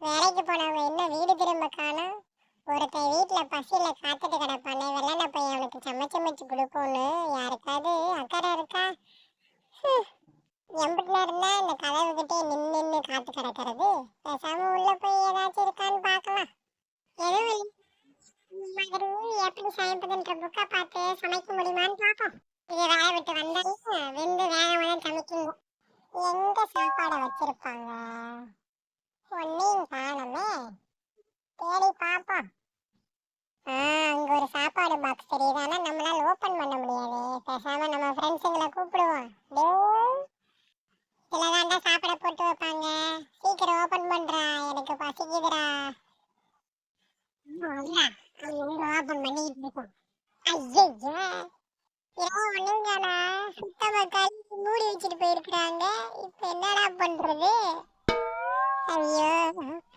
வேலைக்கு போனவங்க இன்னும் வீடு திரும்ப காணோம் ஒருத்தன் வீட்டில் பசியில் காத்துட்டு கிடப்பானே வெள்ளன போய் அவனுக்கு சமைச்சு சமைச்சு கொடுக்கும்னு யாருக்காவது அக்கறை இருக்கா? ஹம். எம்பிட்டுல இருந்தா இந்த கதவு கிட்டே நின்று நின்னு காத்து கிடக்கிறது. பேசாம உள்ள போய் ஏதாச்சும் இருக்கான்னு பார்க்கலாம். எதுவும் இல்லை. மாதிரி எப்படி சமைப்பதுன்ற புக்கை பார்த்து சமைக்க முடியுமான்னு பார்ப்போம். இது வேலை விட்டு வந்தாலும் வெந்து வேகமாக சமைக்குங்க எங்கே சாப்பாடை வச்சிருப்பாங்க ஒன்னையும் காணமே தேடி பார்ப்போம் அங்க ஒரு சாப்பாடு பாக்ஸ் தெரியுது ஆனா நம்மளால ஓபன் பண்ண முடியாது. பேசாம நம்ம ஃப்ரெண்ட்ஸுங்களை கூப்பிடுவோம். இதுலதான்டா சாப்பிட போட்டு வைப்பாங்க. சீக்கிரம் ஓபன் பண்றா. எனக்கு பசிக்குதுடா. ஓபன் பண்ணிட்டு இருக்கோம் ஐயோ ஏன் ஒண்ணுங்கண்ணா சுத்தமா கழுவி மூடி வச்சுட்டு போயிருக்கிறாங்க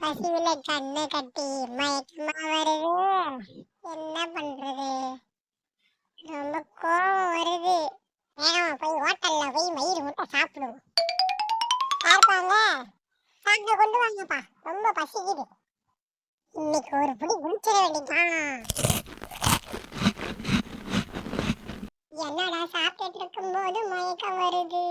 பசியில கண்ணு கட்டி மயக்கமா வருது. என்ன பண்றது? ரொம்ப கோவம் வருது. வேணாம் போய் ஹோட்டல்ல போய் மயிறு முட்டை சாப்பிடுவோம். பார்ப்பாங்க சாப்பிட்டு கொண்டு வாங்கப்பா. ரொம்ப பசிக்குது. இன்னைக்கு ஒரு புடி குடிச்சிட வேண்டியதான் என்னடா சாப்பிட்டுட்டு இருக்கும்போது மயக்கம் வருது.